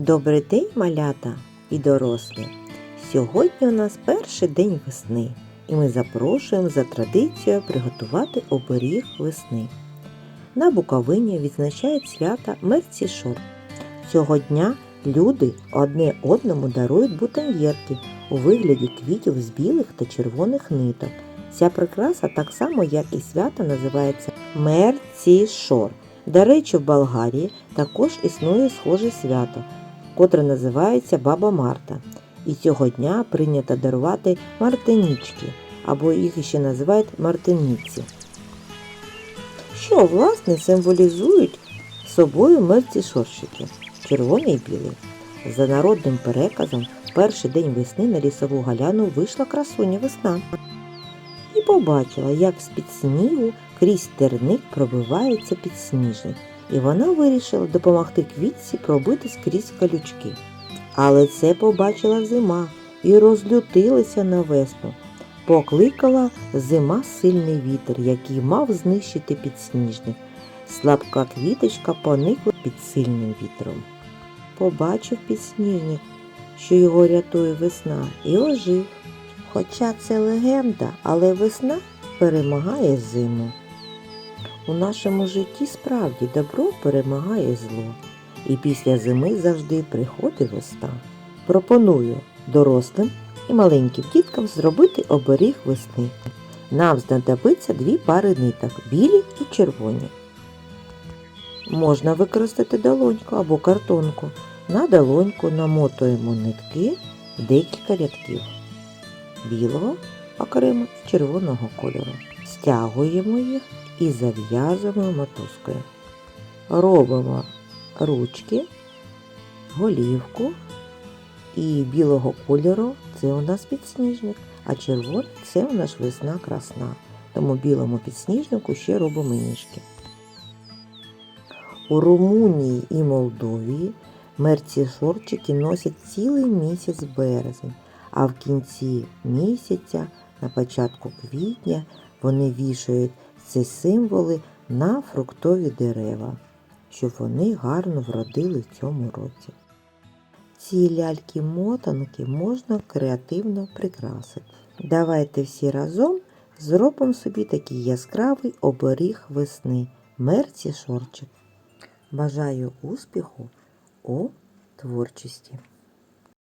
Добрий день, малята і дорослі! Сьогодні у нас перший день весни, і ми запрошуємо за традицією приготувати оберіг весни. На Буковині відзначають свята Мерцішор. Цього дня люди одне одному дарують бутоньєрки у вигляді квітів з білих та червоних ниток. Ця прикраса так само, як і свято, називається Мерцішор. До речі, в Болгарії також існує схоже свято, котре називається Баба Марта. І цього дня прийнято дарувати мартинічки, або їх ще називають мартиніці. Що, власне, символізують собою мерцішорщики червоний і білий. За народним переказом, перший день весни на лісову галяну вийшла красуня весна і побачила, як з-під снігу крізь терник пробивається підсніжник, і вона вирішила допомогти квітці пробити скрізь калючки. Але це побачила зима і розлютилася на весну. Покликала зима сильний вітер, який мав знищити підсніжник. Слабка квіточка поникла під сильним вітром. Побачив підсніжник, що його рятує весна, і ожив. Хоча це легенда, але весна перемагає зиму. У нашому житті справді добро перемагає зло, і після зими завжди приходить весна. Пропоную дорослим і маленьким діткам зробити оберіг весни. Нам знадобиться дві пари ниток білі і червоні. Можна використати долоньку або картонку. На долоньку намотуємо нитки декілька рядків білого окремо червоного кольору. Стягуємо їх і зав'язуємо мотузкою. Робимо ручки, голівку і білого кольору це у нас підсніжник, а червоний це у нас весна красна. Тому білому підсніжнику ще робимо ніжки. У Румунії і Молдовії мерцішорчики носять цілий місяць березень, а в кінці місяця, на початку квітня, вони вішають ці символи на фруктові дерева, щоб вони гарно вродили в цьому році. Ці ляльки-мотанки можна креативно прикрасити. Давайте всі разом зробимо собі такий яскравий оберіг весни мерці шорчик. Бажаю успіху у творчості.